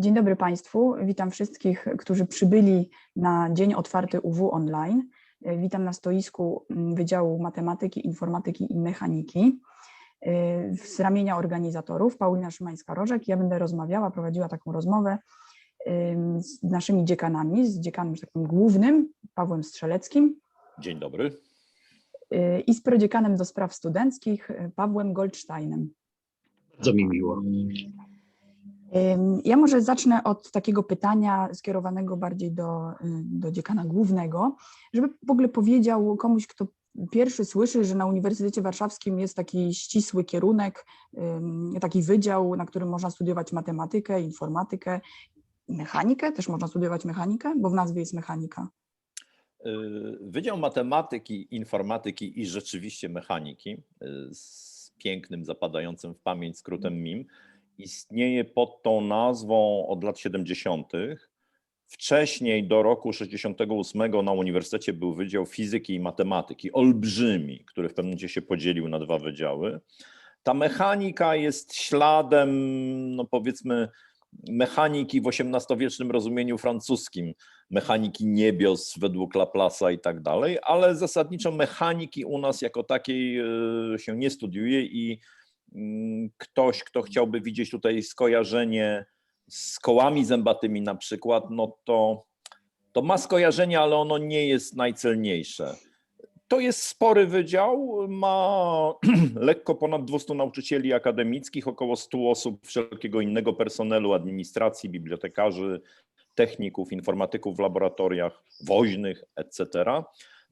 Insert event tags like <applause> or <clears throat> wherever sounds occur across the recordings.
Dzień dobry Państwu. Witam wszystkich, którzy przybyli na Dzień Otwarty UW Online. Witam na stoisku mm, Wydziału Matematyki, Informatyki i Mechaniki. Y, Z ramienia organizatorów Paulina Szymańska-Rożek. Ja będę rozmawiała, prowadziła taką rozmowę z naszymi dziekanami, z dziekanem że tak powiem, głównym, Pawłem Strzeleckim Dzień dobry. y, i z prodziekanem do spraw studenckich, Pawłem Goldsteinem. Bardzo mi miło. Ja może zacznę od takiego pytania skierowanego bardziej do, y, do dziekana głównego, żeby w ogóle powiedział komuś, kto pierwszy słyszy, że na Uniwersytecie Warszawskim jest taki ścisły kierunek, taki wydział, na którym można studiować matematykę, informatykę, mechanikę, też można studiować mechanikę, bo w nazwie jest mechanika. Y, Wydział Matematyki, Informatyki i rzeczywiście Mechaniki y, z pięknym, zapadającym w pamięć skrótem MIM istnieje pod tą nazwą od lat 70. Wcześniej do roku 68 na uniwersytecie był Wydział Fizyki i Matematyki, olbrzymi, który w pewnym momencie się podzielił na dwa wydziały. Ta mechanika jest śladem, no powiedzmy, mechaniki w XVIII-wiecznym rozumieniu francuskim, mechaniki niebios według Laplace'a i tak dalej, ale zasadniczo mechaniki u nas jako takiej e, się nie studiuje i ktoś, kto chciałby widzieć tutaj skojarzenie z kołami zębatymi na przykład, no to, to ma skojarzenie, ale ono nie jest najcelniejsze. To jest spory wydział, ma <clears throat> lekko ponad 200 nauczycieli akademickich, około 100 osób wszelkiego innego personelu, administracji, bibliotekarzy, techników, informatyków w laboratoriach, woźnych, etc.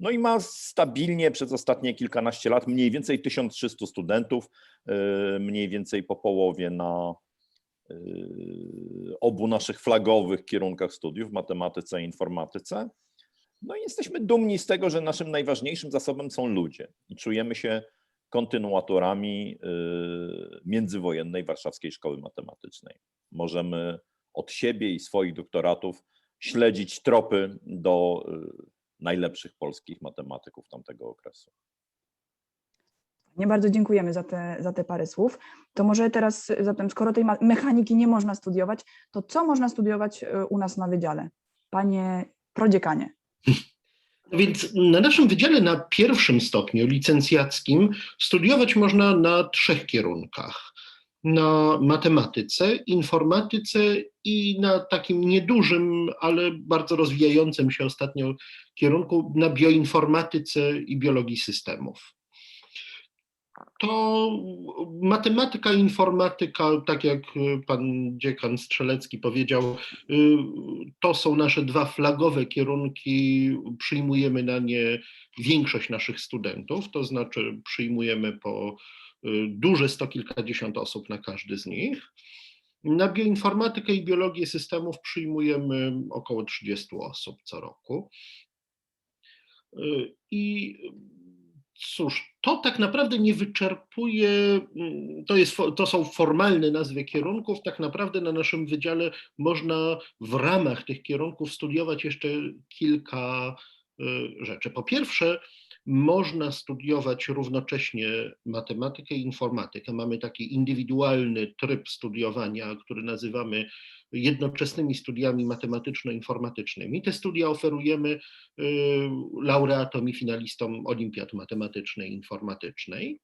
No i ma stabilnie przez ostatnie kilkanaście lat mniej więcej 1300 studentów, yy, mniej więcej po połowie na yy, obu naszych flagowych kierunkach studiów, matematyce i informatyce. No i jesteśmy dumni z tego, że naszym najważniejszym zasobem są ludzie i czujemy się kontynuatorami yy, międzywojennej Warszawskiej Szkoły Matematycznej. Możemy od siebie i swoich doktoratów śledzić tropy do y, najlepszych polskich matematyków tamtego okresu. Nie bardzo dziękujemy za te, za te parę słów. To może teraz zatem, skoro tej mechaniki nie można studiować, to co można studiować y, u nas na wydziale? Panie prodziekanie. <laughs> Więc na naszym wydziale na pierwszym stopniu licencjackim studiować można na trzech kierunkach. Na matematyce, informatyce i na takim niedużym, ale bardzo rozwijającym się ostatnio kierunku na bioinformatyce i biologii systemów. To matematyka, informatyka, tak jak pan dziekan Strzelecki powiedział, to są nasze dwa flagowe kierunki. Przyjmujemy na nie większość naszych studentów, to znaczy przyjmujemy po duże sto kilkadziesiąt osób na każdy z nich. Na bioinformatykę i biologię systemów przyjmujemy około 30 osób co roku. Y, I cóż, to tak naprawdę nie wyczerpuje, mm, to, jest, to są formalne nazwy kierunków, tak naprawdę na naszym wydziale można w ramach tych kierunków studiować jeszcze kilka y, rzeczy. Po pierwsze, można studiować równocześnie matematykę i informatykę. Mamy taki indywidualny tryb studiowania, który nazywamy jednoczesnymi studiami matematyczno-informatycznymi. Te studia oferujemy y, laureatom i finalistom Olimpiad Matematycznej i Informatycznej.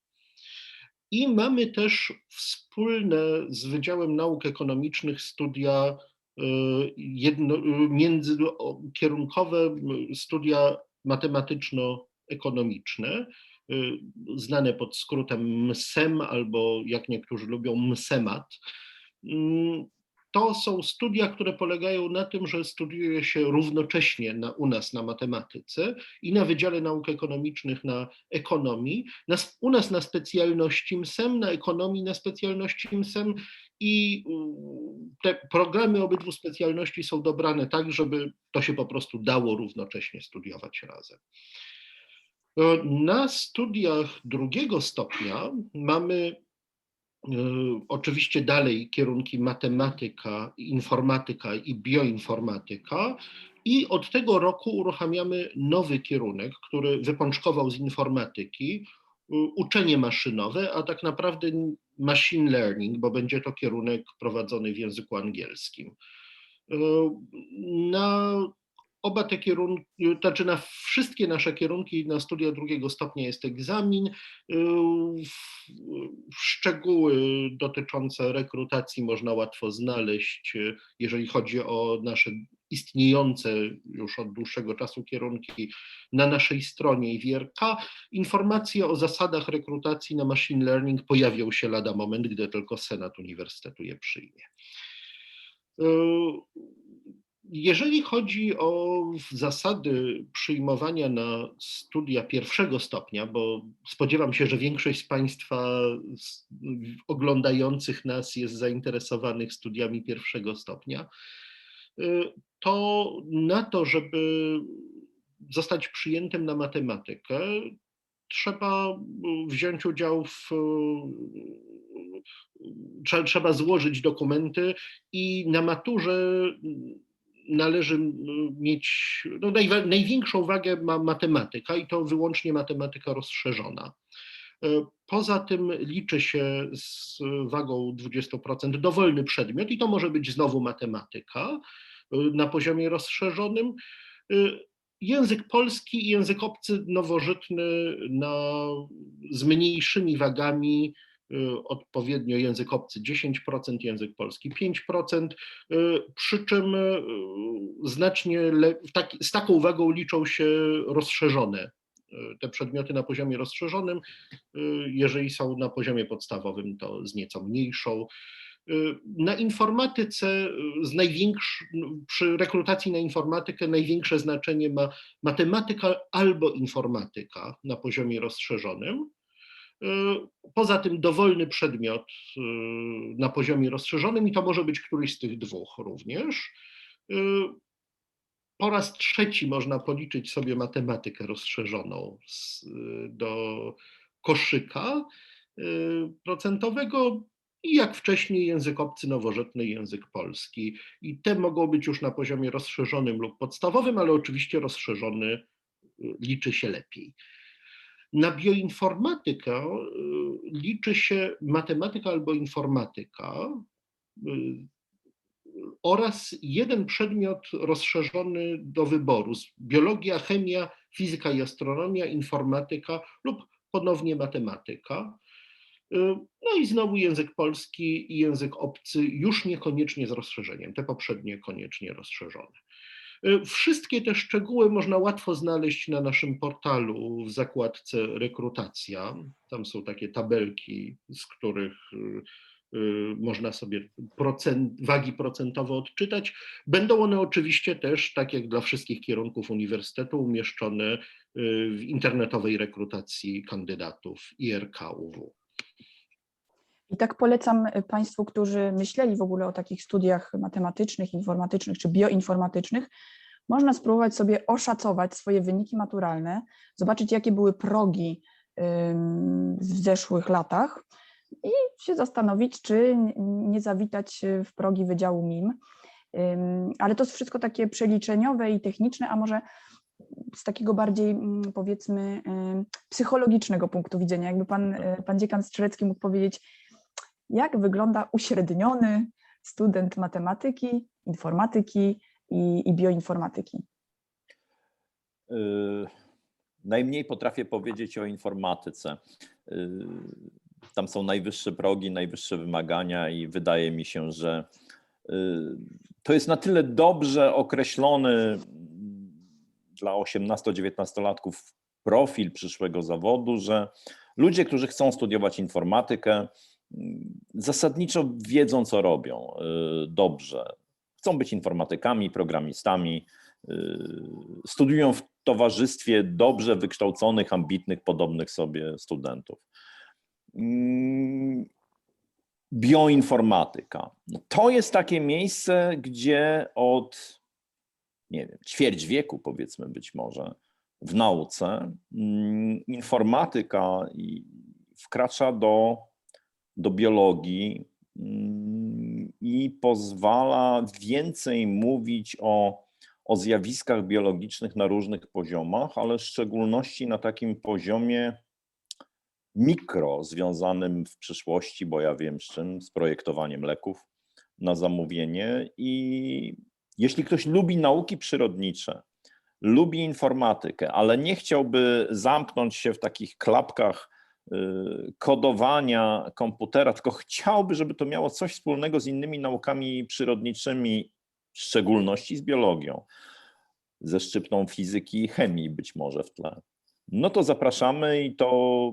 I mamy też wspólne z Wydziałem Nauk Ekonomicznych studia y, jedno, y, międzykierunkowe studia matematyczno-ekonomiczne, y, znane pod skrótem MSEM albo jak niektórzy lubią MSEMAT. Mm, To są studia, które polegają na tym, że studiuje się równocześnie na, u nas na matematyce i na Wydziale Nauk Ekonomicznych na ekonomii, na, u nas na specjalności MSEM, na ekonomii na specjalności MSEM i mm, te programy obydwu specjalności są dobrane tak, żeby to się po prostu dało równocześnie studiować razem. E, Na studiach drugiego stopnia mamy e, oczywiście dalej kierunki matematyka, informatyka i bioinformatyka. I od tego roku uruchamiamy nowy kierunek, który wypączkował z informatyki, y, uczenie maszynowe, a tak naprawdę machine learning, bo będzie to kierunek prowadzony w języku angielskim. Na oba te kierunki, znaczy na wszystkie nasze kierunki na studia drugiego stopnia jest egzamin. Y, Szczegóły dotyczące rekrutacji można łatwo znaleźć, y, jeżeli chodzi o nasze istniejące już od dłuższego czasu kierunki na naszej stronie IWRK. Informacje o zasadach rekrutacji na machine learning pojawią się lada moment, gdy tylko Senat Uniwersytetu je przyjmie. Jeżeli chodzi o zasady przyjmowania na studia pierwszego stopnia, bo spodziewam się, że większość z Państwa oglądających nas jest zainteresowanych studiami pierwszego stopnia, y, to na to, żeby zostać przyjętym na matematykę, trzeba wziąć udział w. trzeba złożyć dokumenty i na maturze należy mieć. No największą wagę ma matematyka i to wyłącznie matematyka rozszerzona. E, Poza tym liczy się z wagą 20% dowolny przedmiot i to może być znowu matematyka e, na poziomie rozszerzonym. E, Język polski i język obcy nowożytny na, z mniejszymi wagami, odpowiednio język obcy 10%, język polski 5%, e, przy czym e, znacznie taki, z taką wagą liczą się rozszerzone te przedmioty na poziomie rozszerzonym. Y, Jeżeli są na poziomie podstawowym, to z nieco mniejszą. Y, Na informatyce y, z przy rekrutacji na informatykę największe znaczenie ma matematyka albo informatyka na poziomie rozszerzonym. Y, Poza tym dowolny przedmiot y, na poziomie rozszerzonym i to może być któryś z tych dwóch również. Y, Po raz trzeci można policzyć sobie matematykę rozszerzoną do koszyka procentowego i jak wcześniej język obcy nowożytny, język polski. I te mogą być już na poziomie rozszerzonym lub podstawowym, ale oczywiście rozszerzony liczy się lepiej. Na bioinformatykę y, liczy się matematyka albo informatyka y, oraz jeden przedmiot rozszerzony do wyboru: biologia, chemia, fizyka i astronomia, informatyka lub ponownie matematyka. Y, No i znowu język polski i język obcy, już niekoniecznie z rozszerzeniem, te poprzednie koniecznie rozszerzone. Y, Wszystkie te szczegóły można łatwo znaleźć na naszym portalu w zakładce rekrutacja. Tam są takie tabelki, z których y, y, można sobie procent, wagi procentowe odczytać. Będą one oczywiście też, tak jak dla wszystkich kierunków uniwersytetu, umieszczone w internetowej rekrutacji kandydatów IRK-UW. I tak polecam y, Państwu, którzy myśleli w ogóle o takich studiach matematycznych, informatycznych czy bioinformatycznych, można spróbować sobie oszacować swoje wyniki maturalne, zobaczyć, jakie były progi w zeszłych latach i się zastanowić, czy nie zawitać w progi Wydziału MIM. Ale to jest wszystko takie przeliczeniowe i techniczne, a może z takiego bardziej mm, powiedzmy psychologicznego punktu widzenia. Jakby pan, y, pan dziekan Strzelecki mógł powiedzieć, jak wygląda uśredniony student matematyki, informatyki i, i bioinformatyki. Y, Najmniej potrafię powiedzieć o informatyce. Y, Tam są najwyższe progi, najwyższe wymagania, i wydaje mi się, że y, to jest na tyle dobrze określony dla 18-19-latków profil przyszłego zawodu, że ludzie, którzy chcą studiować informatykę, zasadniczo wiedzą, co robią y, dobrze. Chcą być informatykami, programistami, y, studiują w towarzystwie dobrze wykształconych, ambitnych, podobnych sobie studentów. Mm, Bioinformatyka. To jest takie miejsce, gdzie od nie wiem, ćwierć wieku, powiedzmy być może, w nauce mm, informatyka wkracza do, do biologii mm, i pozwala więcej mówić o, o zjawiskach biologicznych na różnych poziomach, ale w szczególności na takim poziomie mikro związanym w przyszłości, bo ja wiem z czym, z projektowaniem leków na zamówienie. I jeśli ktoś lubi nauki przyrodnicze, lubi informatykę, ale nie chciałby zamknąć się w takich klapkach kodowania komputera, tylko chciałby, żeby to miało coś wspólnego z innymi naukami przyrodniczymi, w szczególności z biologią, ze szczyptą fizyki i chemii być może w tle. No to zapraszamy i to,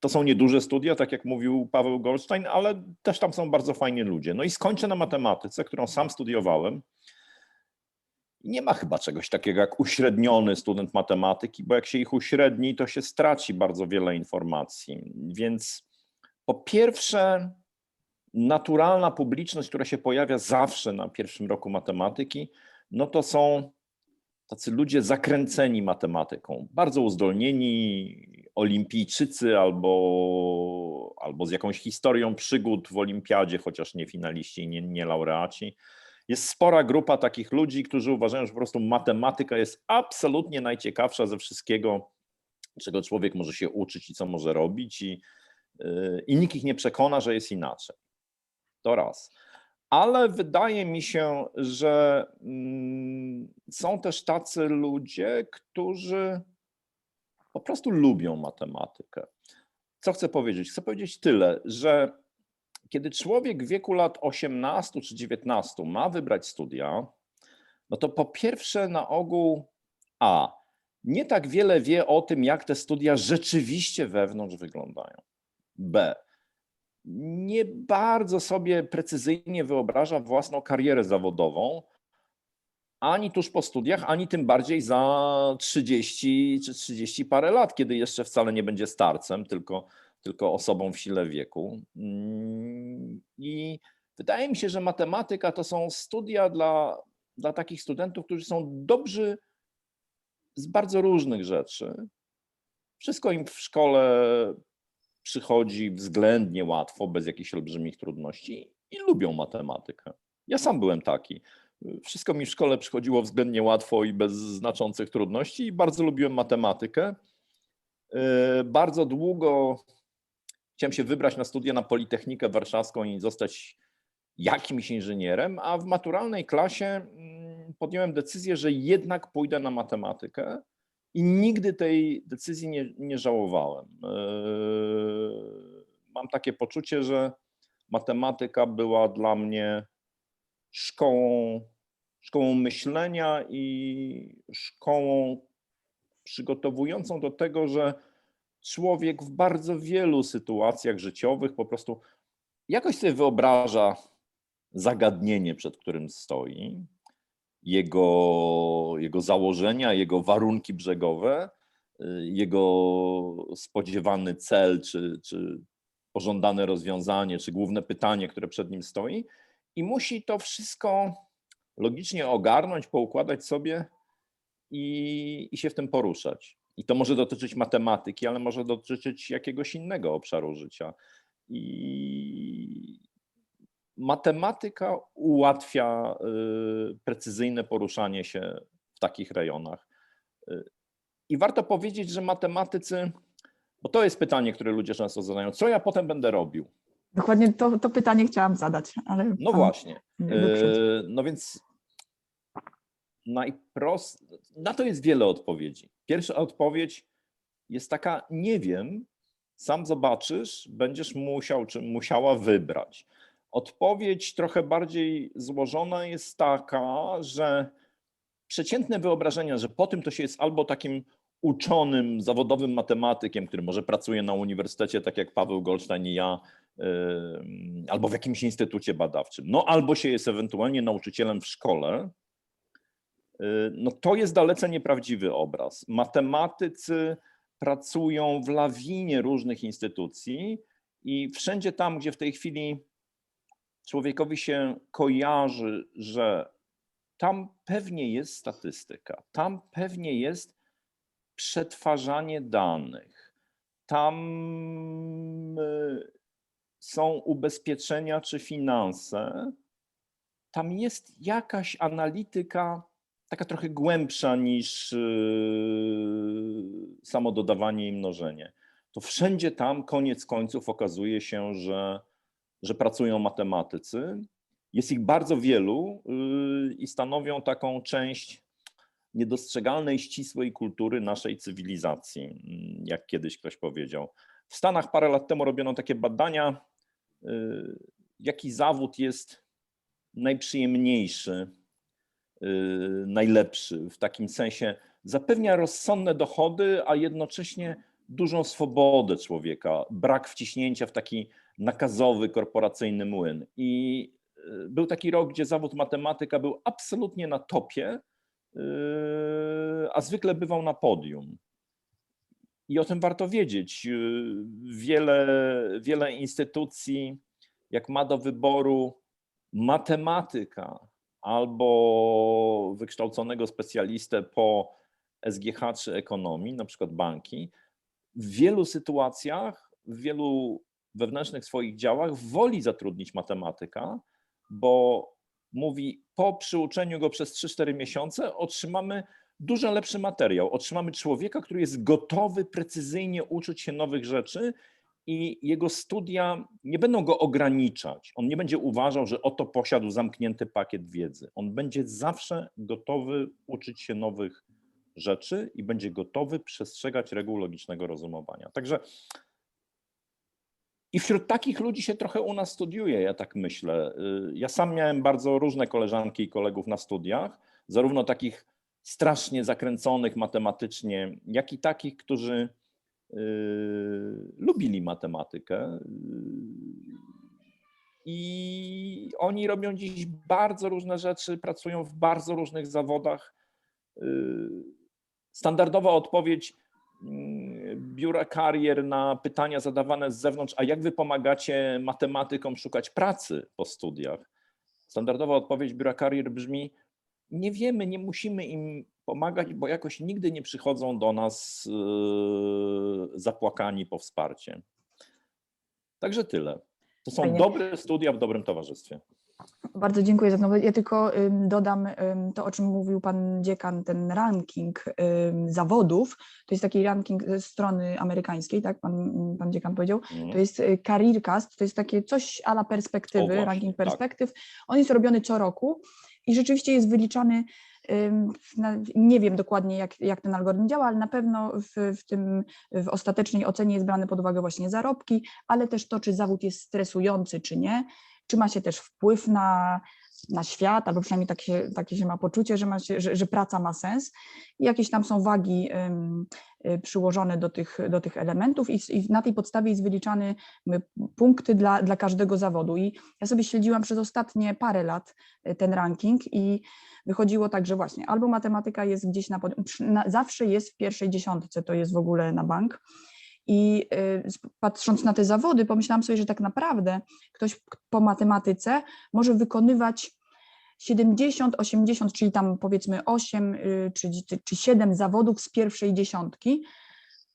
to są nieduże studia, tak jak mówił Paweł Goldstein, ale też tam są bardzo fajni ludzie. No i skończę na matematyce, którą sam studiowałem. Nie ma chyba czegoś takiego jak uśredniony student matematyki, bo jak się ich uśredni, to się straci bardzo wiele informacji. Więc po pierwsze, naturalna publiczność, która się pojawia zawsze na pierwszym roku matematyki, no to są tacy ludzie zakręceni matematyką, bardzo uzdolnieni, olimpijczycy albo, albo z jakąś historią przygód w olimpiadzie, chociaż nie finaliści i nie, nie laureaci. Jest spora grupa takich ludzi, którzy uważają, że po prostu matematyka jest absolutnie najciekawsza ze wszystkiego, czego człowiek może się uczyć i co może robić, i, yy, i nikt ich nie przekona, że jest inaczej. To raz. Ale wydaje mi się, że mm, są też tacy ludzie, którzy po prostu lubią matematykę. Co chcę powiedzieć? Chcę powiedzieć tyle, że kiedy człowiek w wieku lat 18 czy 19 ma wybrać studia, no to po pierwsze na ogół A, nie tak wiele wie o tym, jak te studia rzeczywiście wewnątrz wyglądają. B, nie bardzo sobie precyzyjnie wyobraża własną karierę zawodową, ani tuż po studiach, ani tym bardziej za 30 czy 30 parę lat, kiedy jeszcze wcale nie będzie starcem, tylko, tylko osobą w sile wieku. Mm, I wydaje mi się, że matematyka to są studia dla, dla takich studentów, którzy są dobrzy z bardzo różnych rzeczy. Wszystko im w szkole przychodzi względnie łatwo, bez jakichś olbrzymich trudności i lubią matematykę. Ja sam byłem taki. Wszystko mi w szkole przychodziło względnie łatwo i bez znaczących trudności i bardzo lubiłem matematykę. Yy, Bardzo długo chciałem się wybrać na studia na Politechnikę Warszawską i zostać jakimś inżynierem, a w maturalnej klasie mm, podjąłem decyzję, że jednak pójdę na matematykę i nigdy tej decyzji nie, nie żałowałem. Yy, Mam takie poczucie, że matematyka była dla mnie szkołą, szkołą myślenia i szkołą przygotowującą do tego, że człowiek w bardzo wielu sytuacjach życiowych po prostu jakoś sobie wyobraża zagadnienie, przed którym stoi, jego, jego założenia, jego warunki brzegowe, y, jego spodziewany cel, czy, czy pożądane rozwiązanie, czy główne pytanie, które przed nim stoi, i musi to wszystko logicznie ogarnąć, poukładać sobie i, i się w tym poruszać. I to może dotyczyć matematyki, ale może dotyczyć jakiegoś innego obszaru życia. I matematyka ułatwia y, precyzyjne poruszanie się w takich rejonach. Y, I warto powiedzieć, że matematycy, bo to jest pytanie, które ludzie często zadają, co ja potem będę robił? Dokładnie to, to pytanie chciałam zadać, ale. No właśnie. E, No więc najprost... na to jest wiele odpowiedzi. Pierwsza odpowiedź jest taka, nie wiem, sam zobaczysz, będziesz musiał czy musiała wybrać. Odpowiedź trochę bardziej złożona jest taka, że przeciętne wyobrażenia, że po tym to się jest albo takim uczonym, zawodowym matematykiem, który może pracuje na uniwersytecie, tak jak Paweł Goldstein i ja, albo w jakimś instytucie badawczym, no albo się jest ewentualnie nauczycielem w szkole, no to jest dalece nieprawdziwy obraz. Matematycy pracują w lawinie różnych instytucji i wszędzie tam, gdzie w tej chwili człowiekowi się kojarzy, że tam pewnie jest statystyka, tam pewnie jest przetwarzanie danych, tam y, są ubezpieczenia czy finanse, tam jest jakaś analityka taka trochę głębsza niż yy, samo dodawanie i mnożenie. to wszędzie tam koniec końców okazuje się, że, że pracują matematycy. Jest ich bardzo wielu yy, i stanowią taką część niedostrzegalnej, ścisłej kultury naszej cywilizacji, mm, jak kiedyś ktoś powiedział. W Stanach parę lat temu robiono takie badania, yy, jaki zawód jest najprzyjemniejszy, najlepszy, w takim sensie zapewnia rozsądne dochody, a jednocześnie dużą swobodę człowieka, brak wciśnięcia w taki nakazowy, korporacyjny młyn. I y, był taki rok, gdzie zawód matematyka był absolutnie na topie, y, a zwykle bywał na podium. I o tym warto wiedzieć. Y, Wiele, wiele instytucji, jak ma do wyboru matematyka albo wykształconego specjalistę po SGH czy ekonomii, na przykład banki, w wielu sytuacjach, w wielu wewnętrznych swoich działach woli zatrudnić matematyka, bo mówi, po przyuczeniu go przez 3-4 miesiące otrzymamy dużo lepszy materiał. Otrzymamy człowieka, który jest gotowy precyzyjnie uczyć się nowych rzeczy i jego studia nie będą go ograniczać. On nie będzie uważał, że oto posiadł zamknięty pakiet wiedzy. On będzie zawsze gotowy uczyć się nowych rzeczy i będzie gotowy przestrzegać reguł logicznego rozumowania. Także i wśród takich ludzi się trochę u nas studiuje, ja tak myślę. Y, Ja sam miałem bardzo różne koleżanki i kolegów na studiach, zarówno takich strasznie zakręconych matematycznie, jak i takich, którzy lubili matematykę. y, I oni robią dziś bardzo różne rzeczy, pracują w bardzo różnych zawodach. Y, Standardowa odpowiedź biura karier na pytania zadawane z zewnątrz, a jak wy pomagacie matematykom szukać pracy po studiach? Standardowa odpowiedź biura karier brzmi: Nie wiemy, nie musimy im pomagać, bo jakoś nigdy nie przychodzą do nas yy, zapłakani po wsparcie. Także tyle. To są Fajnie. dobre studia w dobrym towarzystwie. Bardzo dziękuję za to. Ja tylko dodam to, o czym mówił pan dziekan, ten ranking zawodów. To jest taki ranking ze strony amerykańskiej, tak? Pan, pan dziekan powiedział. Mhm. To jest y, Careercast, to jest takie coś ala perspektywy, właśnie, ranking tak. perspektyw. On jest robiony co roku i rzeczywiście jest wyliczany. Nie wiem dokładnie, jak, jak ten algorytm działa, ale na pewno w, w tym w ostatecznej ocenie jest brane pod uwagę właśnie zarobki, ale też to, czy zawód jest stresujący, czy nie, czy ma się też wpływ na, na świat, albo przynajmniej takie, takie się ma poczucie, że, ma się, że, że praca ma sens. I jakieś tam są wagi y, przyłożone do tych, do tych elementów i, i na tej podstawie jest wyliczany punkty dla, dla każdego zawodu. I ja sobie śledziłam przez ostatnie parę lat y, ten ranking i wychodziło tak, że właśnie albo matematyka jest gdzieś na, przy- na zawsze jest w pierwszej dziesiątce, to jest w ogóle na bank. I y, patrząc na te zawody, pomyślałam sobie, że tak naprawdę ktoś po matematyce może wykonywać 70, 80, czyli tam powiedzmy 8 y, czy, czy 7 zawodów z pierwszej dziesiątki,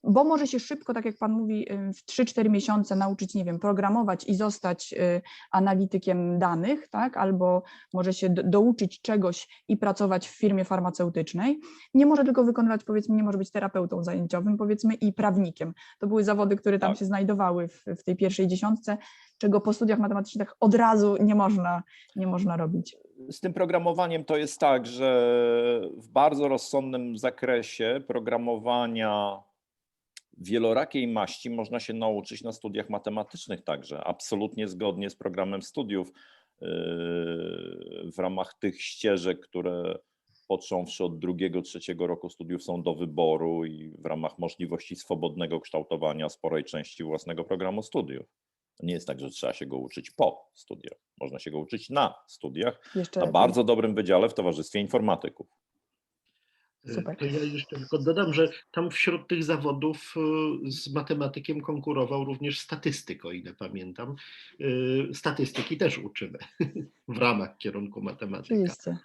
bo może się szybko, tak jak Pan mówi, y, w 3-4 miesiące nauczyć, nie wiem, programować i zostać y, analitykiem danych, tak? albo może się do, douczyć czegoś i pracować w firmie farmaceutycznej. Nie może tylko wykonywać, powiedzmy, nie może być terapeutą zajęciowym, powiedzmy, i prawnikiem. To były zawody, które tam Tak. się znajdowały w, w tej pierwszej dziesiątce, czego po studiach matematycznych od razu nie można, nie można robić. Z tym programowaniem to jest tak, że w bardzo rozsądnym zakresie programowania wielorakiej maści można się nauczyć na studiach matematycznych także, absolutnie zgodnie z programem studiów yy, w ramach tych ścieżek, które począwszy od drugiego, trzeciego roku studiów są do wyboru i w ramach możliwości swobodnego kształtowania sporej części własnego programu studiów. Nie jest tak, że trzeba się go uczyć po studiach. Można się go uczyć na studiach, Jeszcze na bardzo dobrym wydziale w Towarzystwie Informatyków. Super. To ja jeszcze tylko dodam, że tam wśród tych zawodów y, z matematykiem konkurował również statystyk, o ile pamiętam. Y, Statystyki też uczymy <laughs> w ramach kierunku matematyka. Oczywiście.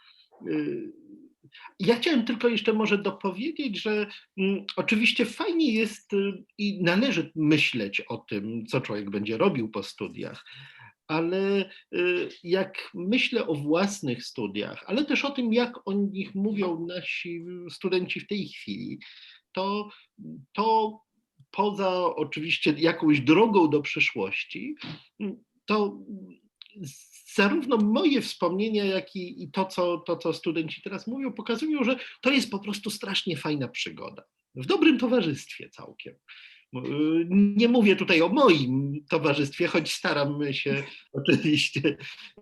Ja chciałem tylko jeszcze może dopowiedzieć, że mm, oczywiście fajnie jest y, i należy myśleć o tym, co człowiek będzie robił po studiach, ale y, jak myślę o własnych studiach, ale też o tym, jak o nich mówią nasi studenci w tej chwili, to, to poza oczywiście jakąś drogą do przyszłości, to zarówno moje wspomnienia, jak i, i to, co, to, co studenci teraz mówią, pokazują, że to jest po prostu strasznie fajna przygoda. W dobrym towarzystwie całkiem. Y, Nie mówię tutaj o moim towarzystwie, choć staram się <laughs> oczywiście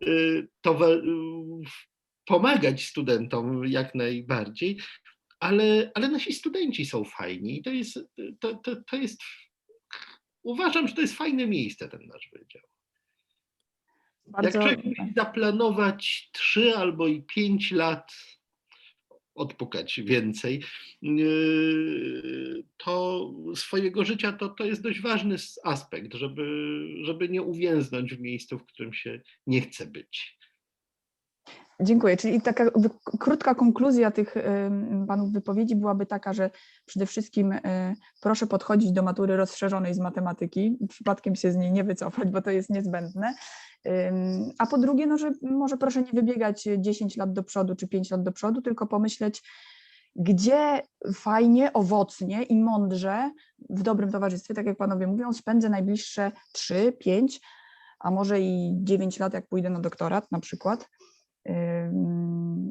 y, y, pomagać studentom jak najbardziej, ale, ale nasi studenci są fajni i to jest, to, to, to jest, uważam, że to jest fajne miejsce, ten nasz wydział. Jak Bardzo, człowiek musi zaplanować trzy albo i pięć lat, odpukać więcej, yy, to swojego życia to, to jest dość ważny aspekt, żeby, żeby nie uwięznąć w miejscu, w którym się nie chce być. Dziękuję. Czyli taka krótka konkluzja tych ym, panów wypowiedzi byłaby taka, że przede wszystkim y, proszę podchodzić do matury rozszerzonej z matematyki, przypadkiem się z niej nie wycofać, bo to jest niezbędne. A po drugie, no, że może proszę nie wybiegać 10 lat do przodu czy 5 lat do przodu, tylko pomyśleć, gdzie fajnie, owocnie i mądrze w dobrym towarzystwie, tak jak panowie mówią, spędzę najbliższe 3, 5, a może i 9 lat, jak pójdę na doktorat na przykład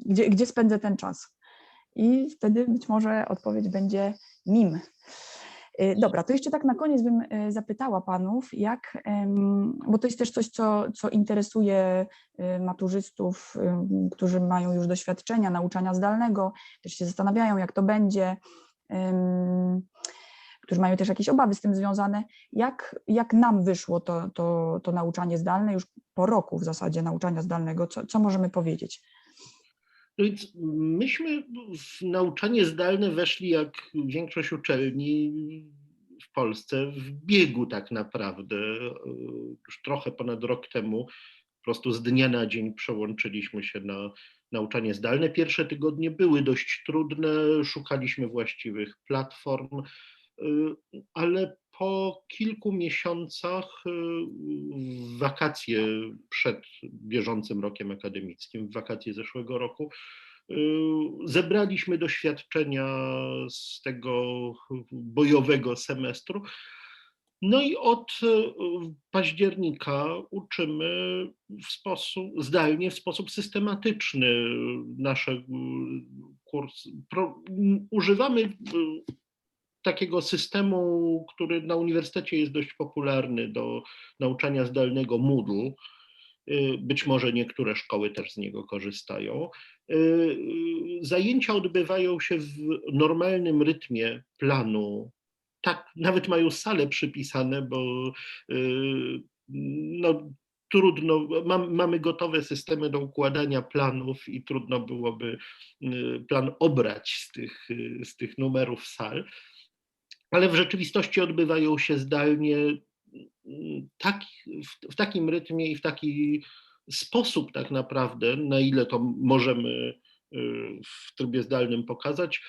gdzie, gdzie spędzę ten czas. I wtedy być może odpowiedź będzie MIM. Y, Dobra, to jeszcze tak na koniec bym y, zapytała panów, jak, bo to jest też coś, co, co interesuje y, maturzystów, którzy mają już doświadczenia nauczania zdalnego, też się zastanawiają, jak to będzie, którzy mają też jakieś obawy z tym związane. Jak, jak nam wyszło to, to, to nauczanie zdalne już po roku w zasadzie nauczania zdalnego? Co, co możemy powiedzieć? No więc myśmy w nauczanie zdalne weszli jak większość uczelni w Polsce w biegu tak naprawdę. Już trochę ponad rok temu po prostu z dnia na dzień przełączyliśmy się na nauczanie zdalne. Pierwsze tygodnie były dość trudne, szukaliśmy właściwych platform, ale po kilku miesiącach w wakacje przed bieżącym rokiem akademickim, w wakacje zeszłego roku, zebraliśmy doświadczenia z tego bojowego semestru. No i od października uczymy w sposób zdalnie, w sposób systematyczny nasze kursy. Używamy takiego systemu, który na uniwersytecie jest dość popularny do nauczania zdalnego Moodle. Być może niektóre szkoły też z niego korzystają. Zajęcia odbywają się w normalnym rytmie planu. Tak, nawet mają sale przypisane, bo no, trudno, mam, mamy gotowe systemy do układania planów i trudno byłoby plan obrać z tych, z tych numerów sal ale w rzeczywistości odbywają się zdalnie tak, w, w, takim rytmie i w taki sposób tak naprawdę, na ile to możemy w trybie zdalnym pokazać,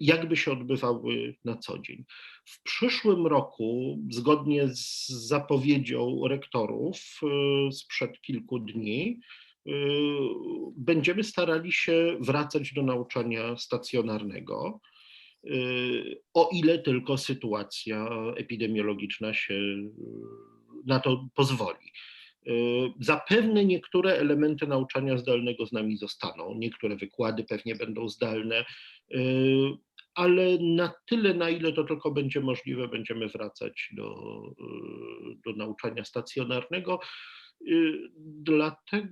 jakby się odbywały na co dzień. W przyszłym roku, zgodnie z zapowiedzią rektorów sprzed kilku dni, będziemy starali się wracać do nauczania stacjonarnego o ile tylko sytuacja epidemiologiczna się na to pozwoli. Zapewne niektóre elementy nauczania zdalnego z nami zostaną, niektóre wykłady pewnie będą zdalne, ale na tyle, na ile to tylko będzie możliwe, będziemy wracać do, do nauczania stacjonarnego. Dlatego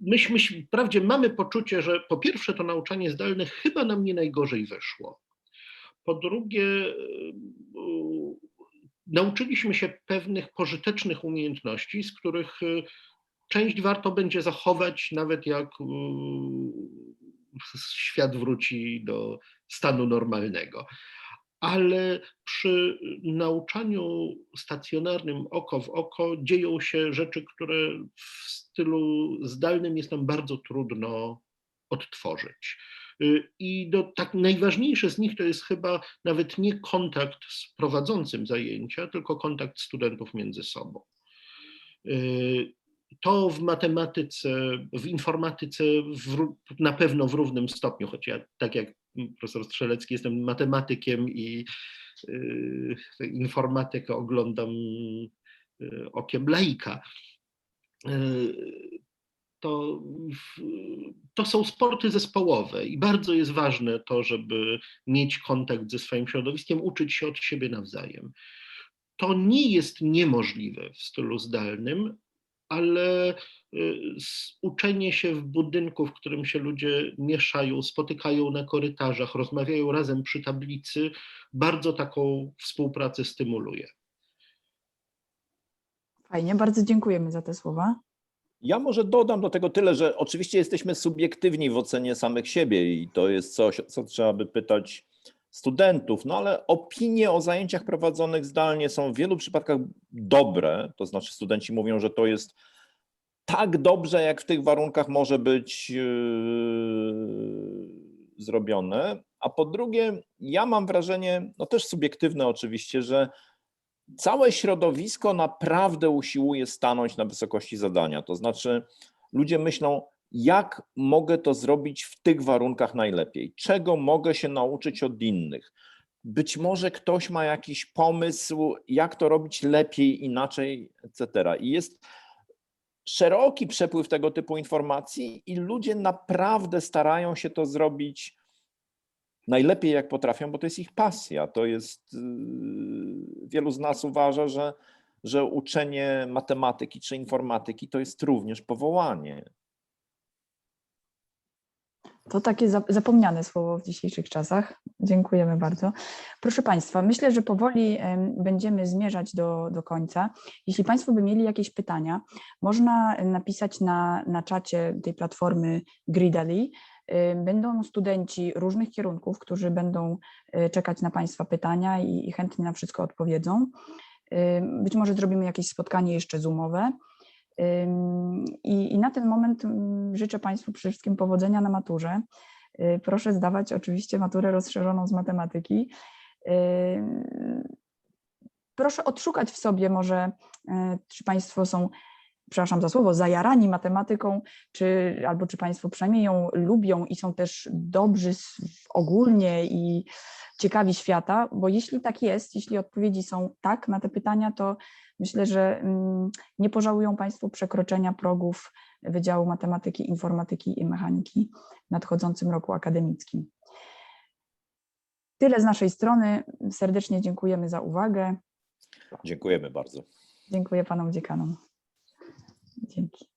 myśmy, wprawdzie mamy poczucie, że po pierwsze to nauczanie zdalne chyba nam nie najgorzej wyszło. Po drugie, nauczyliśmy się pewnych pożytecznych umiejętności, z których część warto będzie zachować, nawet jak świat wróci do stanu normalnego. Ale przy nauczaniu stacjonarnym oko w oko dzieją się rzeczy, które w stylu zdalnym jest nam bardzo trudno odtworzyć. I do, tak najważniejsze z nich to jest chyba nawet nie kontakt z prowadzącym zajęcia, tylko kontakt studentów między sobą. To w matematyce, w informatyce w, na pewno w równym stopniu, choć ja tak jak profesor Strzelecki jestem matematykiem i y, informatykę oglądam y, okiem laika. Y, To, to są sporty zespołowe i bardzo jest ważne to, żeby mieć kontakt ze swoim środowiskiem, uczyć się od siebie nawzajem. To nie jest niemożliwe w stylu zdalnym, ale y, uczenie się w budynku, w którym się ludzie mieszają, spotykają na korytarzach, rozmawiają razem przy tablicy, bardzo taką współpracę stymuluje. Fajnie, bardzo dziękujemy za te słowa. Ja może dodam do tego tyle, że oczywiście jesteśmy subiektywni w ocenie samych siebie i to jest coś, co trzeba by pytać studentów, no ale opinie o zajęciach prowadzonych zdalnie są w wielu przypadkach dobre, to znaczy studenci mówią, że to jest tak dobrze, jak w tych warunkach może być yy, zrobione, a po drugie, ja mam wrażenie, no też subiektywne oczywiście, że całe środowisko naprawdę usiłuje stanąć na wysokości zadania. To znaczy, ludzie myślą, jak mogę to zrobić w tych warunkach najlepiej, czego mogę się nauczyć od innych. Być może ktoś ma jakiś pomysł, jak to robić lepiej, inaczej, etc. I jest szeroki przepływ tego typu informacji, i ludzie naprawdę starają się to zrobić najlepiej jak potrafią, bo to jest ich pasja. To jest yy, wielu z nas uważa, że, że uczenie matematyki czy informatyki to jest również powołanie. To takie za- zapomniane słowo w dzisiejszych czasach. Dziękujemy bardzo. Proszę Państwa, myślę, że powoli em, będziemy zmierzać do, do końca. Jeśli Państwo by mieli jakieś pytania, można napisać na, na czacie tej platformy Gridally. Ym, Będą studenci różnych kierunków, którzy będą y, czekać na Państwa pytania i, i chętnie na wszystko odpowiedzą. Być może zrobimy jakieś spotkanie jeszcze zoomowe. I, I na ten moment mm, życzę Państwu przede wszystkim powodzenia na maturze. Y, Proszę zdawać oczywiście maturę rozszerzoną z matematyki. Proszę odszukać w sobie może, y, czy Państwo są, przepraszam za słowo, zajarani matematyką, czy, albo czy Państwo przynajmniej ją lubią i są też dobrzy ogólnie i ciekawi świata, bo jeśli tak jest, jeśli odpowiedzi są tak na te pytania, to myślę, że mm, nie pożałują Państwo przekroczenia progów Wydziału Matematyki, Informatyki i Mechaniki w nadchodzącym roku akademickim. Tyle z naszej strony. Serdecznie dziękujemy za uwagę. Dziękujemy bardzo. Dziękuję Panom Dziekanom. Thank you.